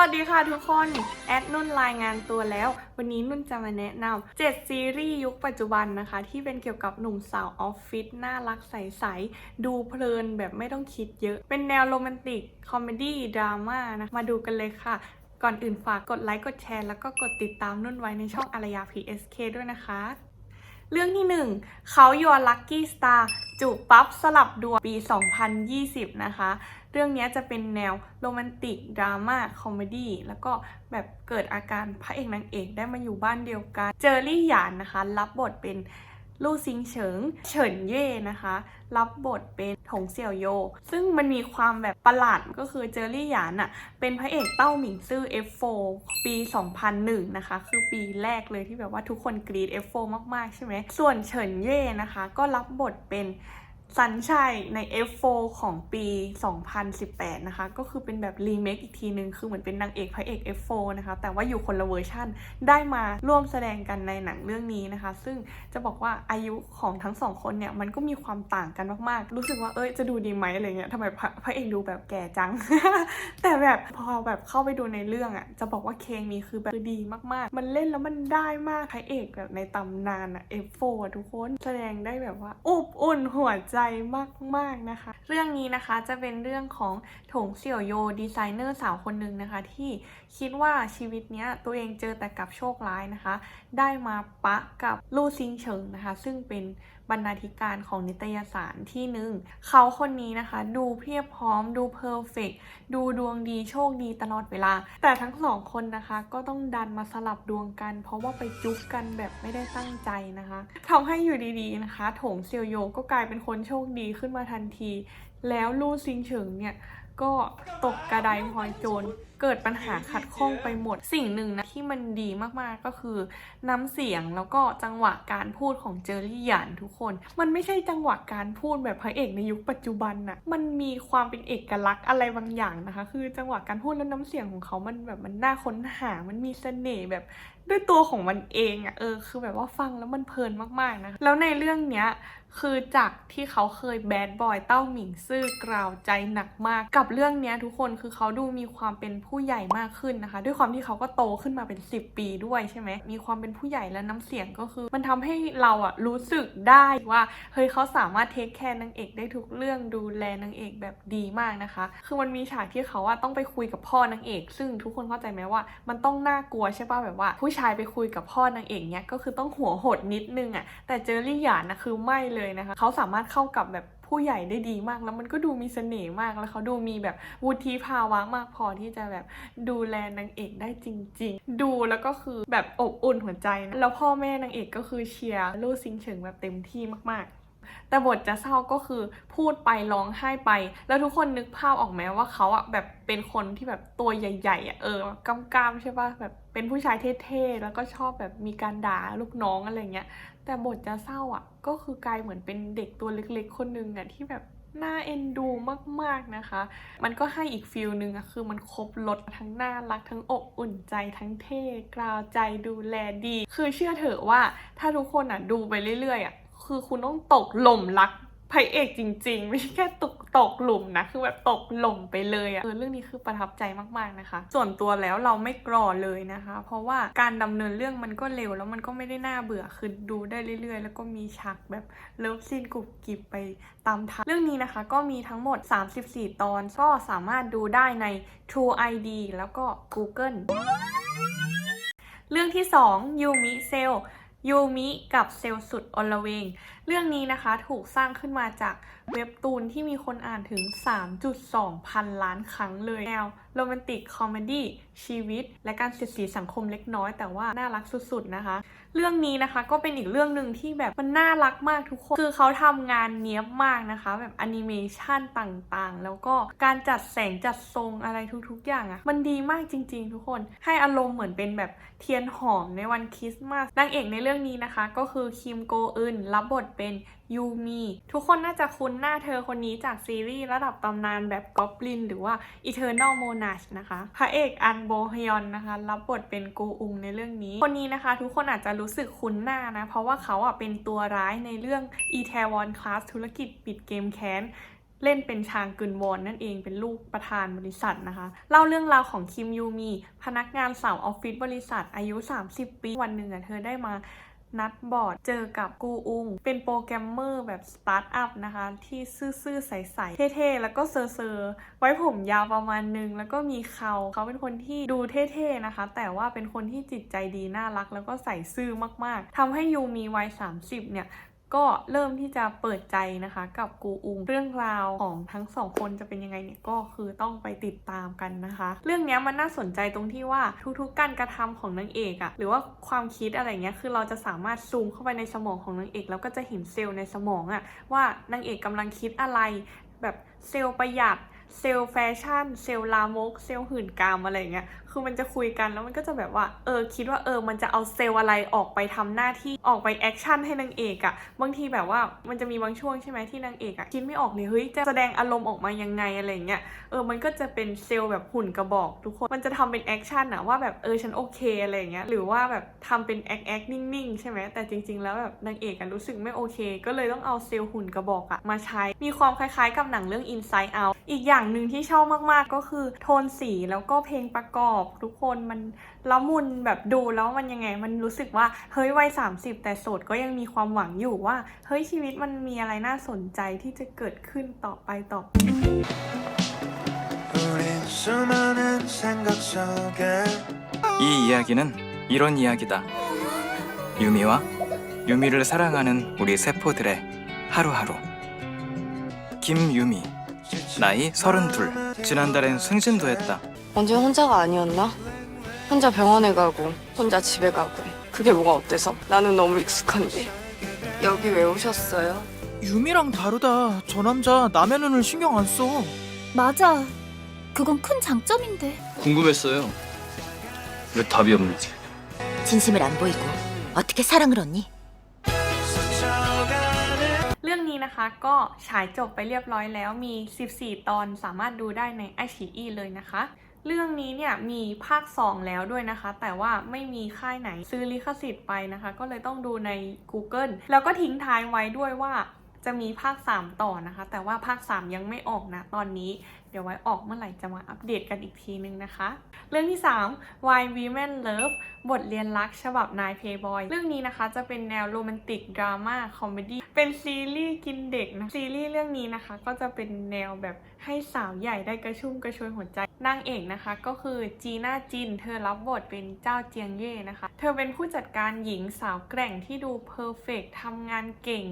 วัสดีค่ะทุกคน แอดนุ่นรายงานตัวแล้ว วันนี้นุ่นจะมาแนะนำ7ซีรีส์ยุคปัจจุบันนะคะ ที่เป็นเกี่ยวกับหนุ่มสาวออฟฟิศน่ารักใสๆ ดูเพลินแบบไม่ต้องคิดเยอะ เป็นแนวโรแมนติก คอมเมดี้ดราม่านะมาดูกันเลยค่ะ ก่อนอื่นฝากกดไลค์กดแชร์แล้วก็กดติดตามนุ่นไว้ในช่องอารยา PSK ด้วยนะคะ เรื่องที่ 1เขา Your Lucky Star จูบปั๊บสลับดวงปี 2020 นะคะ เรื่องนี้จะเป็นแนวโรแมนติกดราม่าคอมเมดี้แล้วก็แบบเกิดอาการพระเอกนางเอกได้มาอยู่บ้านเดียวกัน เจอรี่หยานนะคะ รับบทเป็น ลู่ซิงเฉิงเฉินเย่นะคะ รับบทเป็นถงเสี่ยวโย ซึ่งมันมีความแบบประหลาดก็คือเจอรี่หยานอะเป็นพระเอกเต้าหมิงซื่อ F4 ปี 2001 นะคะ คือปีแรกเลยที่แบบว่าทุกคนกรีด F4 มาก ๆ ใช่ไหม ส่วนเฉินเย่นะคะ ก็รับบทเป็น สันชัยใน F4 ของปี 2018 นะคะ ก็คือเป็นแบบรีเมคอีกทีนึง คือเหมือนเป็นนางเอกพระเอก F4 นะคะ แต่ว่าอยู่คนละเวอร์ชั่น ได้มาร่วมแสดงกันในหนังเรื่องนี้นะคะ ซึ่งจะบอกว่าอายุของทั้งสองคนเนี่ย มันก็มีความต่างกันมาก ๆ รู้สึกว่า เอ้ย จะดูดีไหมอะไรเงี้ยทำไมพระพระเอกดูแบบแก่จัง แต่แบบพอแบบเข้าไปดูในเรื่องอะ่ะ จะบอกว่าเคมีคือแบบดีมาก ๆ มันเล่นแล้วมันได้มาก พระเอกแบบในตำนานอะ F4 ทุกคน แสดงได้แบบว่าอบอุ่นหัวใจมากๆนะคะ เรื่องนี้นะคะจะเป็นเรื่องของถงเสี่ยวโยดีไซเนอร์สาวคนหนึ่งนะคะ ที่คิดว่าชีวิตเนี้ยตัวเองเจอแต่กับโชคร้ายนะคะ ได้มาปะกับลู่ซิงเฉิงนะคะ ซึ่งเป็น บรรณาธิการของนิตยสารที่หนึ่งเขาคนนี้นะคะ ดูเพียบพร้อม ดูเพอร์เฟกดูดวงดีโชคดีตลอดเวลา แต่ทั้งสองคนนะคะก็ต้องดันมาสลับดวงกัน เพราะว่าไปจุ๊บกันแบบไม่ได้ตั้งใจนะคะทำให้อยู่ดีๆนะคะ โถงเซียวโยก็กลายเป็นคนโชคดีขึ้นมาทันที แล้วลู่ซิงเฉิงเนี่ยก็ตกกระไดพลอยโจร เกิดปัญหาขัดข้องไปหมด สิ่งหนึ่งนะที่มันดีมากๆก็คือ น้ำเสียงแล้วก็จังหวะการพูดของเจอรี่หยานทุกคน มันไม่ใช่จังหวะการพูดแบบพระเอกในยุคปัจจุบันนะมันมีความเป็นเอกลักษณ์อะไรบางอย่างนะคะ คือจังหวะการพูดและน้ำเสียงของเขามันแบบมันน่าค้นหา มันมีเสน่ห์แบบด้วยตัวของมันเองอะ่ะเออคือแบบว่าฟังแล้วมันเพลินมากๆนะ แล้วในเรื่องเนี้ยคือจากที่เขาเคยแบดบอยเต้าหมิงซื่อกล่าวใจหนักมาก กับเรื่องเนี้ยทุกคนคือเขาดูมีความเป็นผู้ใหญ่มากขึ้นนะคะ ด้วยความที่เขาก็โตขึ้นมาเป็น 10 ปีด้วยใช่ไหมมีความเป็นผู้ใหญ่และน้ำเสียงก็คือ มันทำให้เราอะรู้สึกได้ว่าเฮ้ยเขาสามารถเทคแคร์นางเอกได้ทุกเรื่องดูแลนางเอกแบบดีมากนะคะ คือมันมีฉากที่เขาอะต้องไปคุยกับพ่อนางเอก ซึ่งทุกคนเข้าใจไหมว่า มันต้องน่ากลัวใช่ป่ะแบบว่าผู้ชายไปคุยกับพ่อนางเอกเนี้ยก็คือต้องหัวหดนิดนึงอะแต่เจอรี่หยานนะคือไม่เลยนะคะเขาสามารถเข้ากับแบบผู้ใหญ่ได้ดีมากแล้วมันก็ดูมีเสน่ห์มากแล้วเขาดูมีแบบวุฒิภาวะมากพอที่จะแบบดูแลนางเอกได้จริง ๆ ดูแล้วก็คือแบบอบอุ่นหัวใจนะแล้วพ่อแม่นางเอกก็คือเชียร์ลู่ซิงเฉิงแบบเต็มที่มากๆแต่บทจะเศร้าก็คือพูดไปร้องไห้ไป แล้วทุกคนนึกภาพออกไหมว่าเขาอะแบบเป็นคนที่แบบตัวใหญ่ๆอะเออกำกามใช่ปะแบบ เป็นผู้ชายเท่ๆ แล้วก็ชอบแบบมีการด่าลูกน้องอะไรเงี้ย แต่บทจะเศร้าอะ ก็คือกลายเหมือนเป็นเด็กตัวเล็กๆ คนหนึ่งอะที่แบบน่าเอ็นดูมากๆนะคะ มันก็ให้อีกฟิลหนึ่งอะคือมันครบรสทั้งน่ารักทั้งอบอุ่นใจทั้งเท่กล่าวใจดูแลดี คือเชื่อเถอะว่าถ้าทุกคนอะดูไปเรื่อยๆอะคือคุณต้องตกหล่มรัก พระเอกจริง ๆ ไม่ใช่แค่ตกตกหลุมนะ คือแบบตกหล่มไปเลยอะ่ะเออเรื่องนี้คือประทับใจมากๆนะคะ ส่วนตัวแล้วเราไม่กรอเลยนะคะ เพราะว่าการดำเนินเรื่องมันก็เร็วแล้วมันก็ไม่ได้น่าเบื่อคือดูได้เรื่อย ๆ แล้วก็มีฉากแบบเลิฟซีนกรุบกริบไปตามทางเรื่องนี้นะคะ ก็มีทั้งหมด 34 ตอนก็สามารถดูได้ใน True ID แล้วก็ Google เรื่องที่2ยูมิเซลยูมิกับเซลสุดอลเวง เรื่องนี้นะคะถูกสร้างขึ้นมาจากเว็บตูนที่มีคนอ่านถึง 3.2 พันล้านครั้งเลยแนวโรแมนติกคอมเมดี้ชีวิต และการเสียดสีสังคมเล็กน้อยแต่ว่าน่ารักสุดๆนะคะ เรื่องนี้นะคะก็เป็นอีกเรื่องหนึ่งที่แบบมันน่ารักมากทุกคน คือเขาทำงานเนี้ยบมากนะคะ แบบแอนิเมชันต่างๆ แล้วก็การจัดแสงจัดทรงอะไรทุกๆ อย่างอะ่ะ มันดีมากจริงๆ ทุกคน ให้อารมณ์เหมือนเป็นแบบเทียนหอมในวันคริสต์มาสนางเอกในเรื่องนี้นะคะ ก็คือคิมโกอึนรับบทเป็นยูมีทุกคนน่าจะคุ้นหน้าเธอคนนี้จากซีรีส์ระดับตำนานแบบกอบลินหรือว่า Eternal Monarch นะคะพระเอกอันโบฮยอนนะคะ รับบทเป็นโกอุงในเรื่องนี้ คนนี้นะคะ ทุกคนอาจจะรู้สึกคุ้นหน้านะ เพราะว่าเขาอะเป็นตัวร้ายในเรื่อง e t a w o n Class ธุรกิจปิดเกมแค้นเล่นเป็นชางกึนวอนนั่นเองเป็นลูกประธานบริษัทนะคะ เล่าเรื่องราวของคิมยูมี พนักงานสาวออฟฟิศบริษัทอายุ 30 ปี วันหนึ่งอะเธอได้มา นัดบอร์ดเจอกับกูอุง เป็นโปรแกรมเมอร์แบบสตาร์ทอัพนะคะ ที่ซื่อๆ ใสๆ เท่ๆ แล้วก็เซอร์ๆ ไว้ผมยาวประมาณนึง แล้วก็มีเขา เขาเป็นคนที่ดูเท่ๆ นะคะ แต่ว่าเป็นคนที่จิตใจดี น่ารัก แล้วก็ใส่ซื่อมากๆทำให้ยูมีวัย 30 เนี่ย ก็เริ่มที่จะเปิดใจนะคะ กับกูอุงเรื่องราวของทั้งสองคนจะเป็นยังไงเนี่ยก็คือต้องไปติดตามกันนะคะ เรื่องนี้มันน่าสนใจตรงที่ว่าทุกๆการกระทำของนางเอกอะหรือว่าความคิดอะไรเงี้ยคือเราจะสามารถซูมเข้าไปในสมองของนางเอก แล้วก็จะเห็นเซลล์ในสมองอะว่านางเอกกำลังคิดอะไร แบบเซลล์ประหยัดเซลล์แฟชั่น เซลล์ลามก เซลล์หื่นกามอะไรเงี้ย คือมันจะคุยกันแล้วมันก็จะแบบว่าเออคิดว่าเออมันจะเอาเซลล์อะไรออกไปทำหน้าที่ออกไปแอคชั่นให้นางเอกอะบางทีแบบว่ามันจะมีบางช่วงใช่ไหมที่นางเอกอะคิดไม่ออกเลยเฮ้ยจะแสดงอารมณ์ออกมายังไงอะไรเงี้ยเออมันก็จะเป็นเซลล์แบบหุ่นกระบอกทุกคนมันจะทำเป็นแอคชั่นอะว่าแบบเออฉันโอเคอะไรเงี้ยหรือว่าแบบทำเป็นแอคแอคนิ่งๆใช่ไหมแต่จริง ๆ แล้วแบบนางเอกอะรู้สึกไม่โอเค ก็เลยต้องเอาเซลล์หุ่นกระบอกอะมาใช้ มีความคล้ายๆกับหนังเรื่อง Inside Out อีกอย่างหนึ่งที่ชอบมากๆก็คือโทนสีแล้วก็เพลงประกอบทุกคนมันละมุนแบบดูแล้วมันยังไง มันรู้สึกว่าเฮ้ยวัย30 แต่โสดก็ยังมีความหวังอยู่ว่า เฮ้ยชีวิตมันมีอะไรน่าสนใจที่จะเกิดขึ้นต่อไปต่อไป 우린 수많은 생각 속에 이 이야기는 이런 이야기다. 유미와 유미를 사랑하는 우리 세포들의 하루하루. 김유미, 나이 32. 지난달엔 승진도 했다. 언제 혼자가 아니었나? 혼자 병원에 가고 혼자 집에 가고 그게 뭐가 어때서? 나는 너무 익숙한데 여기 왜 오셨어요? 유미랑 다르다. 저 남자 남의 눈을 신경 안 써. 맞아. 그건 큰 장점인데. 궁금했어요. 왜 답이 없는지. 진심을 안 보이고 어떻게 사랑을 얻니? 스쳐가는 เรื่องนี้นะคะก็ฉายจบไปเรียบร้อยแล้วมี 14 ตอนสามารถดูได้ในไอชีอีเลยนะคะ เรื่องนี้เนี่ยมีภาค 2 แล้วด้วยนะคะ แต่ว่าไม่มีค่ายไหนซื้อลิขสิทธิ์ไปนะคะ ก็เลยต้องดูใน Google แล้วก็ทิ้งท้ายไว้ด้วยว่าจะมีภาค 3 ต่อนะคะ แต่ว่าภาค 3 ยังไม่ออกนะตอนนี้ ดี๋ยวไว้ออกเมื่อไหร่จะมาอัปเดตกันอีกทีนึงนะคะ เรื่องที่ 3 Why Women Love บทเรียนรักฉบับนายเพย์บอย เรื่องนี้นะคะจะเป็นแนวโรแมนติกดราม่าคอมเมดี้ เป็นซีรีส์กินเด็กนะ ซีรีส์เรื่องนี้นะคะก็จะเป็นแนวแบบให้สาวใหญ่ได้กระชุ่มกระชวยหัวใจ นางเอกนะคะก็คือจีน่าจิน เธอรับบทเป็นเจ้าเจียงเย่นะคะ เธอเป็นผู้จัดการหญิงสาวแกร่งที่ดูเพอร์เฟกทำงานเก่ง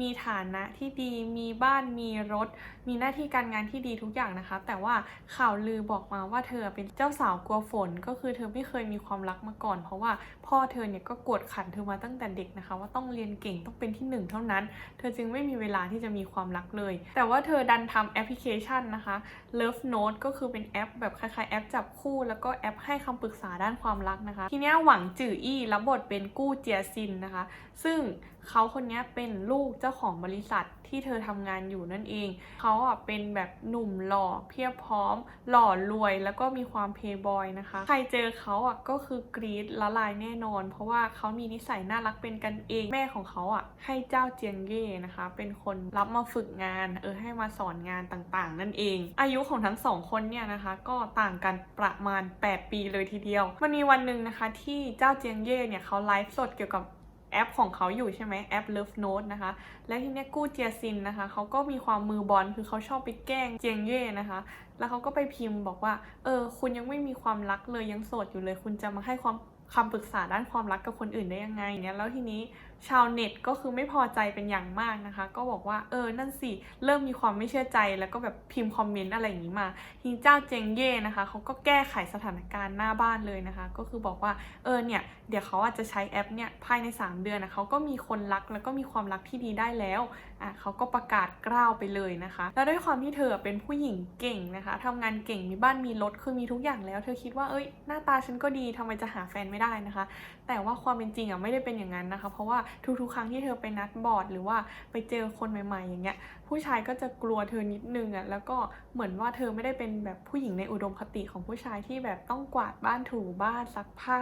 มีฐานะที่ดี มีบ้านมีรถ มีหน้าที่การงานที่ดีทุกอย่างนะคะ แต่ว่าข่าวลือบอกมาว่าเธอเป็นเจ้าสาวกลัวฝน ก็คือเธอไม่เคยมีความรักมาก่อน เพราะว่าพ่อเธอเนี่ยก็กดขันเธอมาตั้งแต่เด็กนะคะ ว่าต้องเรียนเก่งต้องเป็นที่หนึ่งเท่านั้น เธอจึงไม่มีเวลาที่จะมีความรักเลย แต่ว่าเธอดันทำแอปพลิเคชันนะคะ Love Note ก็คือเป็นแอปแบบคล้ายๆแอปจับคู่ แล้วก็แอปให้คำปรึกษาด้านความรักนะคะ ทีนี้หวังจื่ออี้รับบทเป็นกู้เจียซินนะคะ ซึ่งเขาคนนี้เป็นลูกเจ้าาของบริษัทที่เธอทำงานอยู่นั่นเอง เขาอะเป็นแบบหนุ่มหล่อเพียบพร้อม หล่อรวยแล้วก็มีความเพย์บอยนะคะ ใครเจอเขาอะก็คือกรี๊ดละลายแน่นอน เพราะว่าเขามีนิสัยน่ารักเป็นกันเอง แม่ของเขาอะให้เจ้าเจียงเย่นะคะ เป็นคนรับมาฝึกงานเออให้มาสอนงานต่างๆ นั่นเอง อายุของทั้งสองคนเนี่ยนะคะ ก็ต่างกันประมาณ 8 ปีเลยทีเดียว มันมีวันหนึ่งนะคะที่เจ้าเจียงเย่เนี่ยเขาไลฟ์สดเกี่ยวกับ แอปของเขาอยู่ใช่ไหมแอป Love Note นะคะ และทีเนี้ยกู้เจียซินนะคะเขาก็มีความมือบอลคือเขาชอบไปแกล้งเจียงเย่นะคะ แล้วเขาก็ไปพิมพ์บอกว่า เออ คุณยังไม่มีความรักเลยยังโสดอยู่เลย คุณจะมาให้ความ คำปรึกษาด้านความรักกับคนอื่นได้ยังไงเนี่ยแล้วทีนี้ชาวเน็ตก็คือไม่พอใจเป็นอย่างมากนะคะ ก็บอกว่าเออนั่นสิเริ่มมีความไม่เชื่อใจแล้วก็แบบพิมพ์คอมเมนต์อะไรอย่างนี้มาทีเจ้าเจงเย่นะคะเขาก็แก้ไขสถานการณ์หน้าบ้านเลยนะคะ ก็คือบอกว่าเออเนี่ยเดี๋ยวเขาอาจจะใช้แอปเนี่ยภายใน 3 เดือนนะเขาก็มีคนรักแล้วก็มีความรักที่ดีได้แล้วอะเขาก็ประกาศกล้าวไปเลยนะคะ แล้วด้วยความที่เธอเป็นผู้หญิงเก่งนะคะทำงานเก่งมีบ้านมีรถคือมีทุกอย่างแล้ว เธอคิดว่าเอ้ยหน้าตาฉันก็ดีทำไมจะหาแฟนไม่ได้นะคะ แต่ว่าความเป็นจริงอะไม่ได้เป็นอย่างนั้นนะคะ เพราะว่าทุกๆ ครั้งที่เธอไปนัดบอร์ดหรือว่าไปเจอคนใหม่ๆ อย่างเงี้ยผู้ชายก็จะกลัวเธอนิดนึงอะแล้วก็เหมือนว่าเธอไม่ได้เป็นแบบผู้หญิงในอุดมคติของผู้ชายที่แบบต้องกวาดบ้านถูบ้านซักผ้า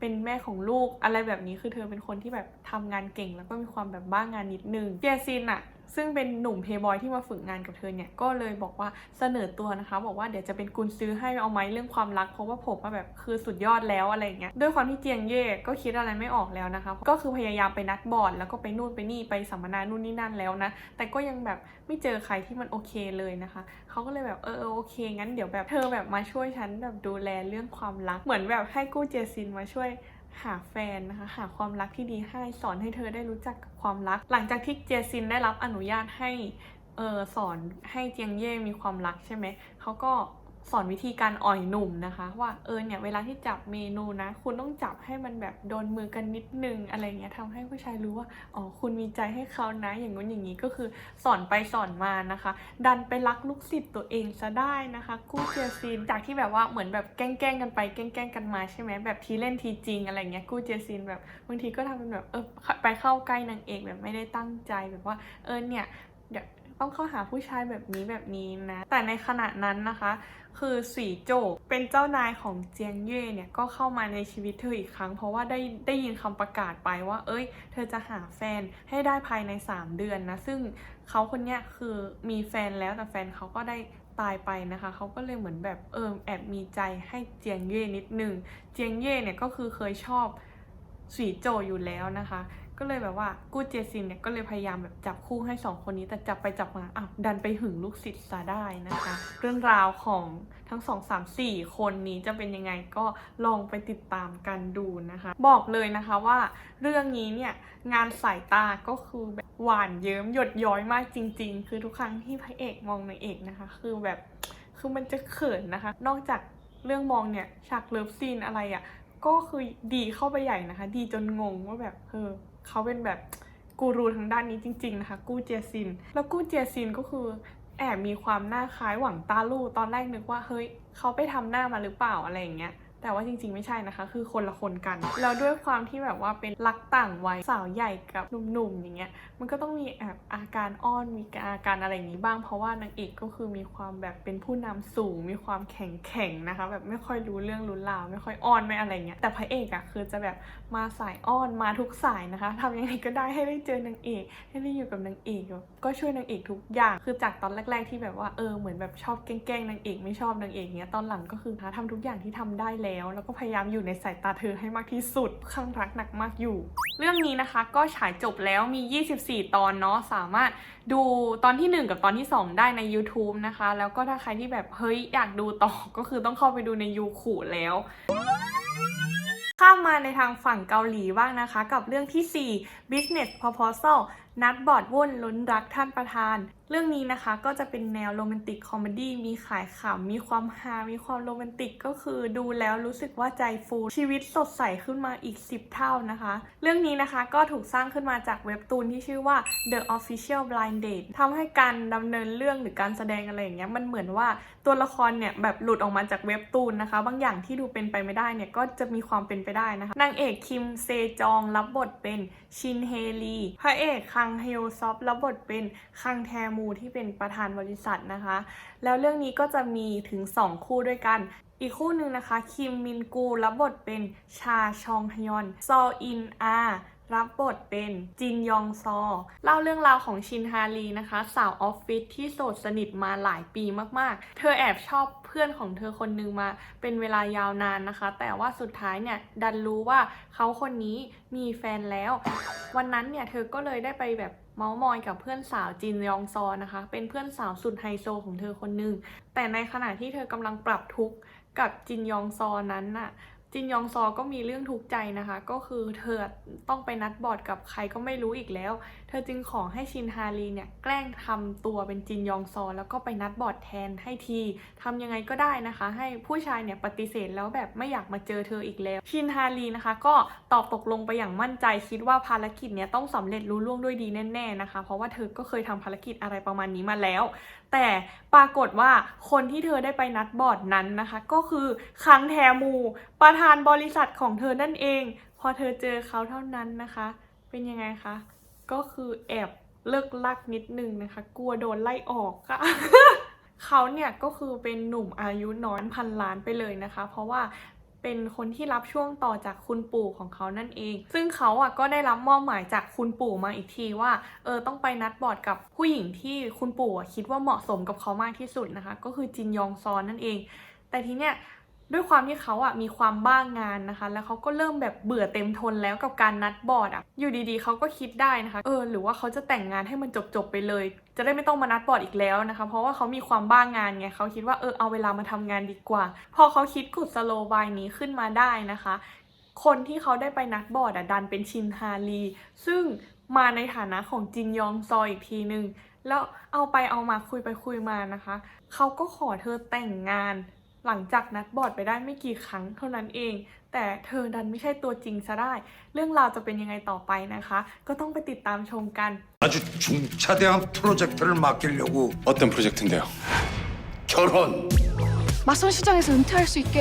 เป็นแม่ของลูกอะไรแบบนี้คือเธอเป็นคนที่แบบทำงานเก่ง แล้วก็มีความแบบบ้างานนิดนึงเจซินอะ ซึ่งเป็นหนุ่มเพย์บอยที่มาฝึกงานกับเธอเนี่ยก็เลยบอกว่าเสนอตัวนะคะ บอกว่าเดี๋ยวจะเป็นกุญซื้อให้เอาไหมเรื่องความรักเพราะว่าผมแบบคือสุดยอดแล้วอะไรอย่างเงี้ยด้วยความที่เจียงเย่ก็คิดอะไรไม่ออกแล้วนะคะ ก็คือพยายามไปนัดบอร์ดแล้วก็ไปนู่นไปนี่ไปสัมมนานู่นนี่นั่นแล้วนะ แต่ก็ยังแบบไม่เจอใครที่มันโอเคเลยนะคะเขาก็เลยแบบเออเออโอเคงั้นเดี๋ยวแบบเธอแบบมาช่วยฉันแบบดูแลเรื่องความรักเหมือนแบบให้กู้เจซินมาช่วย หาแฟนนะคะหาความรักที่ดีให้สอนให้เธอได้รู้จักกับความรัก หลังจากที่เจซินได้รับอนุญาตให้เออสอนให้เจียงเย่มีความรักใช่ไหมเขาก็ สอนวิธีการอ่อยหนุ่มนะคะ ว่าเออเนี่ยเวลาที่จับเมนูนะ คุณต้องจับให้มันแบบโดนมือกันนิดนึงอะไรเงี้ยทำให้ผู้ชายรู้ว่าอ๋อคุณมีใจให้เขานะ อย่างนู้นอย่างนี้ก็คือสอนไปสอนมานะคะ ดันไปรักลูกศิษย์ตัวเองซะได้นะคะกู้เจียซินจากที่แบบว่าเหมือนแบบแกล้งกันไปแกล้งกันมาใช่ไหมแบบทีเล่นทีจริงอะไรเงี้ยกู้เจียซินแบบบางทีก็ทำเป็นแบบเออไปเข้าใกล้นางเอกแบบไม่ได้ตั้งใจแบบว่าเออเนี่ยเดี๋ยวต้องเข้าหาผู้ชายแบบนี้แบบนี้นะ แต่ในขณะนั้นนะคะ คือสีโจกเป็นเจ้านายของเจียงเย่เนี่ยก็เข้ามาในชีวิตเธออีกครั้ง เพราะว่าได้ได้ยินคำประกาศไปว่า เอ้ย เธอจะหาแฟนให้ได้ภายใน 3 เดือนนะ ซึ่งเขาคนเนี้ยคือมีแฟนแล้วแต่แฟนเขาก็ได้ตายไปนะคะเขาก็เลยเหมือนแบบเออแอบมีใจให้เจียงเย่นิดนึงเจียงเย่เนี่ยก็คือเคยชอบสีโจอยู่แล้วนะคะ ก็เลยแบบว่ากู้เจซินเนี่ยก็เลยพยายามแบบจับคู่ให้สองคนนี้ แต่จับไปจับมาอ้าวดันไปหึงลูกศิษย์ซะได้นะคะ เรื่องราวของทั้งสองสามสี่คนนี้จะเป็นยังไงก็ลองไปติดตามกันดูนะคะ บอกเลยนะคะว่าเรื่องนี้เนี่ยงานสายตาก็คือแบบหวานเยิ้มหยดย้อยมากจริง ๆ คือทุกครั้งที่พระเอกมองนางเอกนะคะ คือแบบคือมันจะเขินนะคะ นอกจากเรื่องมองเนี่ยฉากเลิฟซีนอะไรอะ่ะก็คือดีเข้าไปใหญ่นะคะ ดีจนงงว่าแบบเออ เขาเป็นแบบกูรูทางด้านนี้จริงๆนะคะกู้เจียซิน แล้วกู้เจียซินก็คือแอบมีความหน้าคล้ายหวังตาลู่ตอนแรกนึกว่าเฮ้ยเขาไปทำหน้ามาหรือเปล่าอะไรอย่างเงี้ย แต่ว่าจริงๆไม่ใช่นะคะ คือคนละคนกัน แล้วด้วยความที่แบบว่าเป็นรักต่างวัยสาวใหญ่กับหนุ่มๆอย่างเงี้ย มันก็ต้องมีแอบอาการอ้อนมีอาการอะไรอย่างนี้บ้าง เพราะว่านางเอกก็คือมีความแบบเป็นผู้นำสูง มีความแข็งแข็งนะคะ แบบไม่ค่อยรู้เรื่องรู้ราว ไม่ค่อยอ้อนไม่อะไรเงี้ย แต่พระเอกอะคือจะแบบมาสายอ้อนมาทุกสายนะคะทำยังไงก็ได้ให้ได้เจอนางเอก ให้ได้อยู่กับนางเอก ก็ช่วยนางเอกทุกอย่าง คือจากตอนแรก ๆ ที่แบบว่าเออเหมือนแบบชอบแกล้งนางเอกไม่ชอบนางเอกเนี้ย ตอนหลังก็คือหาทำทุกอย่างที่ทำได้แล้วแล้วก็พยายามอยู่ในสายตาเธอให้มากที่สุดข้างรักหนักมากอยู่ เรื่องนี้นะคะก็ฉายจบแล้วมี 24 ตอนเนาะสามารถดูตอนที่ 1 กับตอนที่ 2 ได้ใน YouTube นะคะ แล้วก็ถ้าใครที่แบบเฮ้ยอยากดูต่อก็คือต้องเข้าไปดูในยูคูแล้วข้ามมาในทางฝั่งเกาหลีบ้างนะคะ กับเรื่องที่ 4 Business Proposal นัดบอร์ดวุ่นลุ้นรักท่านประธาน เรื่องนี้นะคะก็จะเป็นแนวโรแมนติกคอมเมดี้มีขายขำมีความฮา มีความโรแมนติกก็คือดูแล้วรู้สึกว่าใจฟูชีวิตสดใสขึ้นมาอีก 10 เท่านะคะ เรื่องนี้นะคะก็ถูกสร้างขึ้นมาจากเว็บตูนที่ชื่อว่า The Official Blind Date ทำให้การดำเนินเรื่องหรือการแสดงอะไรอย่างเงี้ยมันเหมือนว่าตัวละครเนี่ยแบบหลุดออกมาจากเว็บตูนนะคะ บางอย่างที่ดูเป็นไปไม่ได้เนี่ยก็จะมีความเป็นไปได้นะคะนางเอกคิมเซจองรับบทเป็นชินเฮลีพระเอกคังเฮลซอฟรับบทเป็นคังแทมูที่เป็นประธานบริษัทนะคะ แล้วเรื่องนี้ก็จะมีถึง 2 คู่ด้วยกัน อีกคู่หนึ่งนะคะ คิมมินกูรับบทเป็นชาชองฮยอน ซออินอารับบทเป็นจินยองซอ เล่าเรื่องราวของชินฮารีนะคะ สาวออฟฟิศที่โสดสนิทมาหลายปีมากๆ เธอแอบชอบ เพื่อนของเธอคนนึงมาเป็นเวลายาวนานนะคะ แต่ว่าสุดท้ายเนี่ยดันรู้ว่าเขาคนนี้มีแฟนแล้ว วันนั้นเนี่ยเธอก็เลยได้ไปแบบเมาส์มอยกับเพื่อนสาวจินยองซอนะคะ เป็นเพื่อนสาวสุดไฮโซของเธอคนหนึ่งแต่ในขณะที่เธอกำลังปรับทุกข์กับจินยองซอนั้นน่ะจินยองซอก็มีเรื่องทุกข์ใจนะคะ ก็คือเธอต้องไปนัดบอร์ดกับใครก็ไม่รู้อีกแล้วเธอจึงขอให้ชินฮารีเนี่ยแกล้งทำตัวเป็นจินยองซอ แล้วก็ไปนัดบอดแทนให้ทีทำยังไงก็ได้นะคะ ให้ผู้ชายเนี่ยปฏิเสธแล้วแบบไม่อยากมาเจอเธออีกแล้ว ชินฮารีนะคะ ก็ตอบตกลงไปอย่างมั่นใจคิดว่าภารกิจเนี่ยต้องสำเร็จรุ่ล่วงด้วยดีแน่ๆนะคะ เพราะว่าเธอก็เคยทำภารกิจอะไรประมาณนี้มาแล้ว แต่ปรากฏว่าคนที่เธอได้ไปนัดบอร์ดนั้นนะคะ ก็คือคังแทมู ประธานบริษัทของเธอนั่นเอง พอเธอเจอเขาเท่านั้นนะคะ เป็นยังไงคะ ก็คือแอบเลิกลักนิดนึงนะคะ กลัวโดนไล่ออกค่ะเขาเนี่ยก็คือเป็นหนุ่มอายุน้อยพันล้านไปเลยนะคะ เพราะว่าเป็นคนที่รับช่วงต่อจากคุณปู่ของเขานั่นเอง ซึ่งเขาอะก็ได้รับมอบหมายจากคุณปู่มาอีกทีว่า เออต้องไปนัดบอร์ดกับผู้หญิงที่คุณปู่คิดว่าเหมาะสมกับเขามากที่สุดนะคะ ก็คือจินยองซอนนั่นเอง แต่ทีเนี้ย ด้วยความที่เขาอะมีความบ้างงานนะคะ แล้วเขาก็เริ่มแบบเบื่อเต็มทนแล้วกับการนัดบอร์ดอะ อยู่ดีๆเขาก็คิดได้นะคะ เออ หรือว่าเขาจะแต่งงานให้มันจบๆไปเลย จะได้ไม่ต้องมานัดบอร์ดอีกแล้วนะคะ เพราะว่าเขามีความบ้างงานไงเขาคิดว่าเออเอาเวลามาทำงานดีกว่า พอเขาคิดกุศโลบายนี้ขึ้นมาได้นะคะ คนที่เขาได้ไปนัดบอร์ดอะดันเป็นชินฮารีซึ่งมาในฐานะของจินยองซออีกทีหนึ่งแล้วเอาไปเอามาคุยไปคุยมานะคะ เขาก็ขอเธอแต่งงาน หลังจากนัดบอร์ดไปได้ไม่กี่ครั้งเท่านั้นเอง แต่เธอดันไม่ใช่ตัวจริงซะได้ เรื่องราวจะเป็นยังไงต่อไปนะคะ ก็ต้องไปติดตามชมกัน 아주 중차대한 프로젝트를 맡기려고 어떤 프로젝트인데요? 결혼 맞선 시장에서 은퇴할 수 있게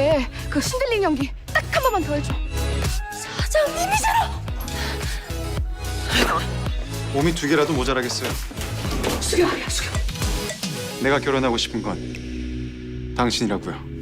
그 신들린 연기 딱 한 번만 더 해줘. 사장님이잖아. 몸이 두 개라도 모자라겠어요. 숙여, 숙여. 내가 결혼하고 싶은 건 당신이라고요.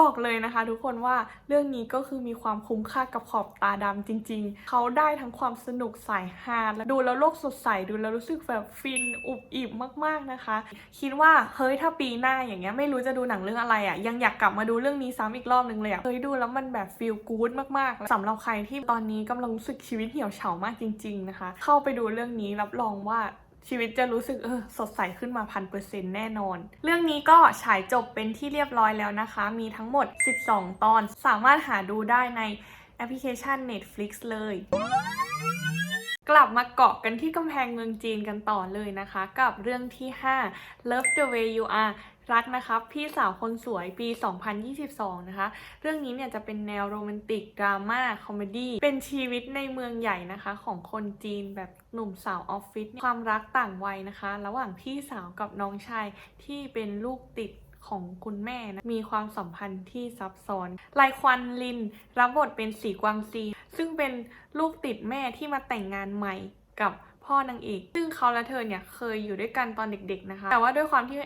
บอกเลยนะคะทุกคนว่าเรื่องนี้ก็คือมีความคุ้มค่ากับขอบตาดำจริง ๆ เขาได้ทั้งความสนุกสายฮาและดูแล้วโลกสดใสดูแล้วรู้สึกแบบฟินอุบอิ่มมากๆนะคะ คิดว่าเฮ้ยถ้าปีหน้าอย่างเงี้ยไม่รู้จะดูหนังเรื่องอะไรอะ่ะยังอยากกลับมาดูเรื่องนี้ซ้ำอีกรอบนึงเลยอะ่ะเฮ้ยดูแล้วมันแบบฟีลกู๊ดมากๆสำหรับใครที่ตอนนี้กำลังรู้สึกชีวิตเหี่ยวเฉามากจริง ๆนะคะ เข้าไปดูเรื่องนี้รับรองว่า ชีวิตจะรู้สึกเออสดใสขึ้นมาพันเปอร์เซ็นต์แน่นอน เรื่องนี้ก็ฉายจบเป็นที่เรียบร้อยแล้วนะคะ มีทั้งหมด 12 ตอน สามารถหาดูได้ในแอปพลิเคชัน Netflix เลย กลับมาเกาะกันที่กำแพงเมืองจีนกันต่อเลยนะคะ กับเรื่องที่ 5 Love the way you are รักนะครับ พี่สาวคนสวยปี 2022 นะคะ เรื่องนี้เนี่ยจะเป็นแนวโรแมนติกดราม่าคอมเมดี้เป็นชีวิตในเมืองใหญ่นะคะ ของคนจีนแบบหนุ่มสาวออฟฟิศความรักต่างวัยนะคะ ระหว่างพี่สาวกับน้องชายที่เป็นลูกติดของคุณแม่นะมีความสัมพันธ์ที่ซับซ้อนไลควันลิน รับบทเป็นสีกวางซี ซึ่งเป็นลูกติดแม่ที่มาแต่งงานใหม่กับพ่อนางเอก ซึ่งเขาและเธอเนี่ยเคยอยู่ด้วยกันตอนเด็กๆนะคะ แต่ว่าด้วยความที่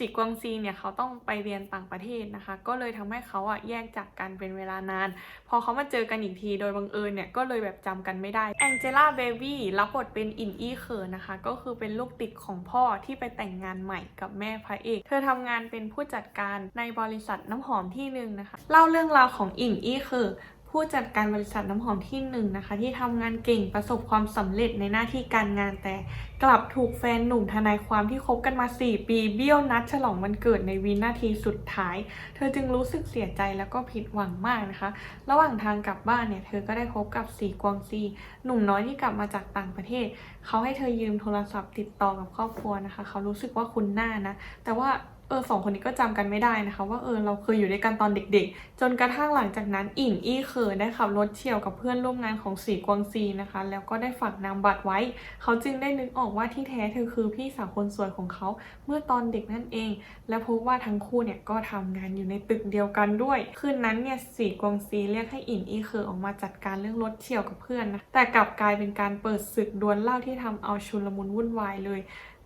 สีกวางซีเนี่ยเขาต้องไปเรียนต่างประเทศนะคะ ก็เลยทำให้เขาอะแยกจากกันเป็นเวลานาน พอเขามาเจอกันอีกทีโดยบังเอิญเนี่ยก็เลยแบบจำกันไม่ได้แองเจล่าเบบี้รับบทเป็นอินอี้เขอนะคะ ก็คือเป็นลูกติดของพ่อที่ไปแต่งงานใหม่กับแม่พระเอก เธอทำงานเป็นผู้จัดการในบริษัทน้ำหอมที่หนึ่งนะคะ เล่าเรื่องราวของอินอี้เขอ ผู้จัดการบริษัทน้ำหอมที่หนึ่งนะคะ ที่ทำงานเก่งประสบความสำเร็จในหน้าที่การงานแต่กลับถูกแฟนหนุ่มทนายความที่คบกันมา 4 ปีเบี้ยวนัดฉลองวันเกิดในวินาทีสุดท้าย เธอจึงรู้สึกเสียใจแล้วก็ผิดหวังมากนะคะ ระหว่างทางกลับบ้านเนี่ยเธอก็ได้พบกับสีกวางซีหนุ่มน้อยที่กลับมาจากต่างประเทศ เขาให้เธอยืมโทรศัพท์ติดต่อกับครอบครัวนะคะ เขารู้สึกว่าคุ้นหน้านะ แต่ว่า เออสองคนนี้ก็จำกันไม่ได้นะคะว่าเออเราเคยอยู่ด้วยกันตอนเด็กๆ จนกระทั่งหลังจากนั้นอิงอี้เขอได้ขับรถเฉี่ยวกับเพื่อนร่วมงานของสีกวงซีนะคะ แล้วก็ได้ฝากนามบัตรไว้ เขาจึงได้นึกออกว่าที่แท้เธอคือพี่สาวคนสวยของเขาเมื่อตอนเด็กนั่นเอง และพบว่าทั้งคู่เนี่ยก็ทำงานอยู่ในตึกเดียวกันด้วย คืนนั้นเนี่ยสีกวงซีเรียกให้อินอีเคอออกมาจัดการเรื่องรถเฉี่ยวกับเพื่อนนะแต่กลับกลายเป็นการเปิดศึกดวลเล้าที่ทำเอาชุลมุนวุ่นวายเลย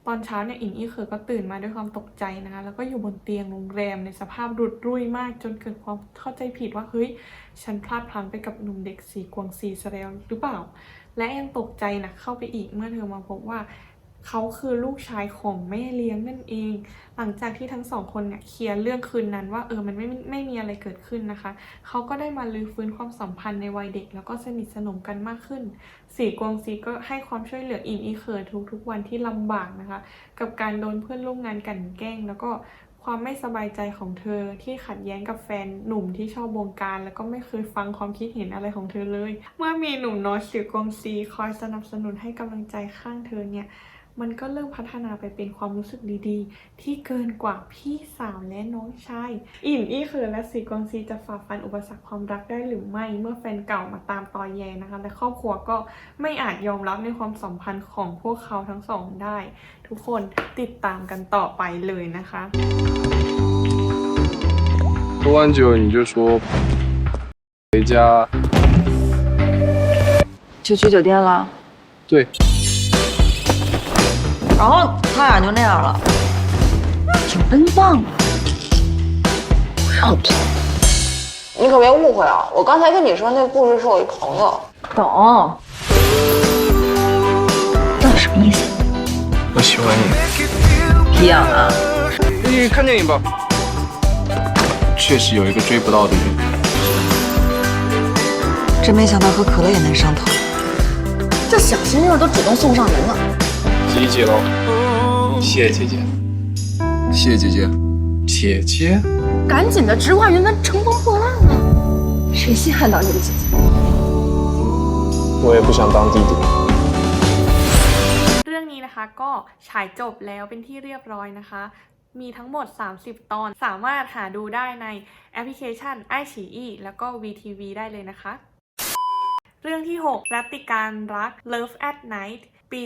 ตอนเช้าเนี่ยอิงอี้เคอก็ตื่นมาด้วยความตกใจนะคะ แล้วก็อยู่บนเตียงโรงแรมในสภาพรุดรุ่ยมากจนเกิดความเข้าใจผิดว่า เฮ้ย ฉันพลาดพลั้งไปกับหนุ่มเด็กสีกวางซีซะแล้วหรือเปล่า และยังตกใจนะเข้าไปอีกเมื่อเธอมาพบว่า เขาคือลูกชายของแม่เลี้ยงนั่นเอง หลังจากที่ทั้งสองคนเนี่ยเคลียร์เรื่องคืนนั้นว่าเออมันไม่ไม่มีอะไรเกิดขึ้นนะคะ เขาก็ได้มาลื้อฟื้นความสัมพันธ์ในวัยเด็ก แล้วก็สนิทสนมกันมากขึ้น สีกวงซีก็ให้ความช่วยเหลืออิมอีเคอร์ทุกๆวันที่ลำบากนะคะ กับการโดนเพื่อนร่วมงานกลันแกล้ง แล้วก็ความไม่สบายใจของเธอที่ขัดแย้งกับแฟนหนุ่มที่ชอบวงการ แล้วก็ไม่เคยฟังความคิดเห็นอะไรของเธอเลย เมื่อมีหนุ่มน้อยสีกวงซีคอยสนับสนุนให้กำลังใจข้างเธอเนี่ย มันก็เริ่มพัฒนาไปเป็นความรู้สึกดีๆ ที่เกินกว่าพี่สาวและน้องชาย อิ่มอี้เขินและสีกวางซีจะฝ่าฟันอุปสรรคความรักได้หรือไม่ เมื่อแฟนเก่ามาตามตอแยนะคะ และครอบครัวก็ไม่อาจยอมรับในความสัมพันธ์ของพวกเขาทั้งสองได้ ทุกคนติดตามกันต่อไปเลยนะคะ 说完之后你就说回家，就去酒店了，对， 然后他俩就那样了，挺奔放的。不要跑。你可别误会啊！我刚才跟你说那故事是我一朋友。懂。到底什么意思？我喜欢你。皮痒啊！你看电影吧。确实有一个追不到的人。真没想到喝可乐也能上头。这小鲜肉都主动送上门了。理解喽。谢谢姐姐。谢谢姐姐。姐姐。赶紧的，直话云帆，乘风破浪啊！谁稀罕当你的姐姐？我也不想当弟弟。 เรื่องนี้นะคะก็ฉายจบแล้วเป็นที่เรียบร้อยนะคะ มีทั้งหมด 30 ตอน สามารถหาดูได้ในแอปพลิเคชัน i อ e แล้วก็ VTV ได้เลยนะคะ เรื่องที่ 6 รัตติการรัก Love at Night ปี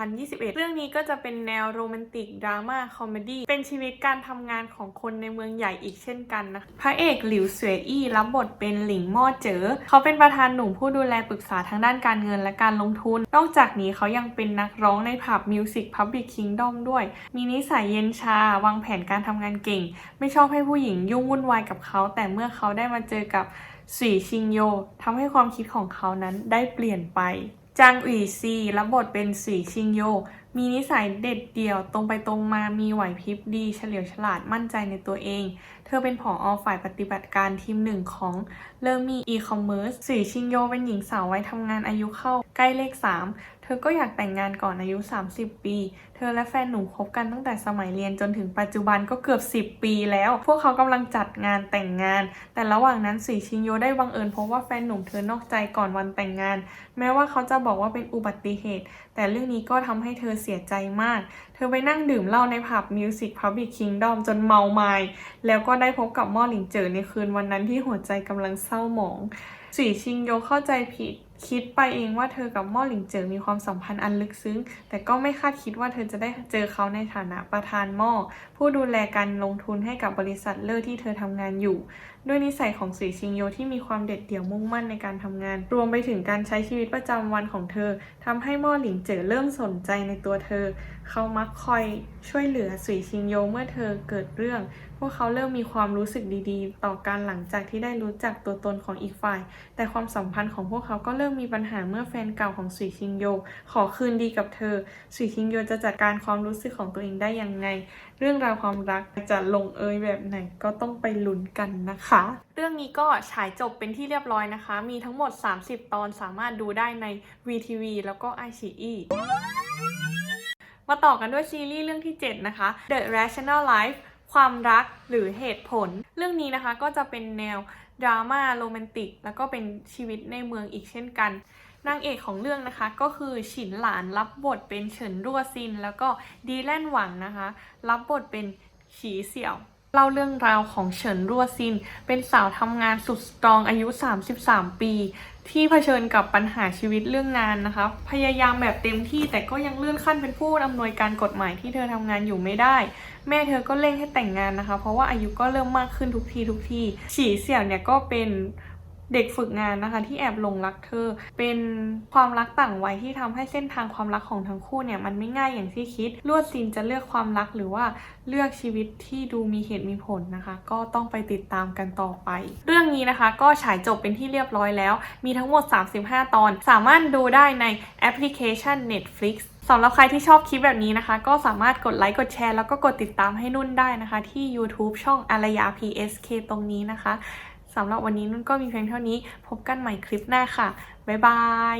2021 เรื่องนี้ก็จะเป็นแนวโรแมนติกดราม่าคอมเมดี้เป็นชีวิตการทำงานของคนในเมืองใหญ่อีกเช่นกันนะ พระเอกหลิวเสวยอี้รับบทเป็นหลิงม่อเจ๋อเขาเป็นประธานหนุ่มผู้ดูแลปรึกษาทางด้านการเงินและการลงทุน นอกจากนี้เขายังเป็นนักร้องในผับ Music Public Kingdom ด้วย มีนิสัยเย็นชาวางแผนการทำงานเก่ง ไม่ชอบให้ผู้หญิงยุ่งวุ่นวายกับเขา แต่เมื่อเขาได้มาเจอกับสีชิงโยทำให้ความคิดของเขานั้นได้เปลี่ยนไป จางอุ๋ยซีรับบทเป็นสีชิงโย มีนิสัยเด็ดเดี่ยวตรงไปตรงมามีไหวพริบดี เฉลียวฉลาดมั่นใจในตัวเอง เธอเป็นผออฝ่ายปฏิบัติการทีมหนึ่งของเลอมีอีคอมเมิร์ซสีชิงโยเป็นหญิงสาววัยทำงานอายุเข้าใกล้เลข 3เธอก็อยากแต่งงานก่อนอายุ 30 ปี เธอและแฟนหนุ่มคบกันตั้งแต่สมัยเรียนจนถึงปัจจุบันก็เกือบ 10 ปีแล้ว พวกเขากำลังจัดงานแต่งงาน แต่ระหว่างนั้นสีชิงโยได้บังเอิญพบว่าแฟนหนุ่มเธอนอกใจก่อนวันแต่งงาน แม้ว่าเขาจะบอกว่าเป็นอุบัติเหตุ แต่เรื่องนี้ก็ทำให้เธอเสียใจมากเธอไปนั่งดื่มเหล้าในผับ Music Public Kingdom จนเมาไม้แล้วก็ได้พบกับม่อหลิงเจ๋อในคืนวันนั้นที่หัวใจกำลังเศร้าหมองสีชิงโยเข้าใจผิด คิดไปเองว่าเธอกับม่อหลิงเจ๋อมีความสัมพันธ์อันลึกซึ้ง แต่ก็ไม่คาดคิดว่าเธอจะได้เจอเขาในฐานะประธานม่อ ผู้ดูแลการลงทุนให้กับบริษัทเลอร์ที่เธอทำงานอยู่ ด้วยนิสัยของสีชิงโยที่มีความเด็ดเดี่ยวมุ่งมั่นในการทำงาน รวมไปถึงการใช้ชีวิตประจำวันของเธอทำให้ม่อหลิงเจ๋อเริ่มสนใจในตัวเธอ เขามักคอยช่วยเหลือสีชิงโยเมื่อเธอเกิดเรื่องพวกเขาเริ่มมีความรู้สึกดีๆ ต่อการหลังจากที่ได้รู้จักตัวตนของอีกฝ่าย แต่ความสัมพันธ์ของพวกเขาก็เริ่มมีปัญหาเมื่อแฟนเก่าของสีชิงโย ขอคืนดีกับเธอสีชิงโยจะจัดการความรู้สึกของตัวเองได้ยังไง เรื่องราวความรักจะลงเอยแบบไหนก็ต้องไปลุ้นกันนะคะ เรื่องนี้ก็ฉายจบเป็นที่เรียบร้อยนะคะ มีทั้งหมด 30 ตอนสามารถดูได้ใน VTV แล้วก็ iQIYI มาต่อกันด้วยซีรีส์เรื่องที่ 7 นะคะ The Rational Life ความรักหรือเหตุผล เรื่องนี้นะคะก็จะเป็นแนวดราม่าโรแมนติก แล้วก็เป็นชีวิตในเมืองอีกเช่นกันนางเอกของเรื่องนะคะก็คือฉินหลานรับบทเป็นเฉินรั่วซิน แล้วก็ดีแลนหวังนะคะ รับบทเป็นฉีเสี่ยวเล่าเรื่องราวของเฉินรั่วซิน เป็นสาวทำงานสุดสตรองอายุ 33 ปี ที่เผชิญกับปัญหาชีวิตเรื่องงานนะคะ พยายามแบบเต็มที่แต่ก็ยังเลื่อนขั้นเป็นผู้อำนวยการกฎหมายที่เธอทำงานอยู่ไม่ได้ แม่เธอก็เร่งให้แต่งงานนะคะ เพราะว่าอายุก็เริ่มมากขึ้นทุกทีทุกทีฉีเสี่ยวเนี่ยก็เป็น เด็กฝึกงานนะคะที่แอบหลงรักเธอ เป็นความรักต่างวัยที่ทำให้เส้นทางความรักของทั้งคู่เนี่ยมันไม่ง่ายอย่างที่คิดลวดซินจะเลือกความรักหรือว่าเลือกชีวิตที่ดูมีเหตุมีผลนะคะ ก็ต้องไปติดตามกันต่อไป เรื่องนี้นะคะก็ฉายจบเป็นที่เรียบร้อยแล้ว มีทั้งหมด 35 ตอน สามารถดูได้ในแอปพลิเคชัน Netflix สำหรับใครที่ชอบคลิปแบบนี้นะคะ ก็สามารถกดไลค์กดแชร์แล้วก็กดติดตามให้นุ่นได้นะคะ ที่ YouTube ช่องอารยา PSK ตรงนี้นะคะ สำหรับวันนี้นุ่นก็มีเพียงเท่านี้ พบกันใหม่คลิปหน้าค่ะ บ๊ายบาย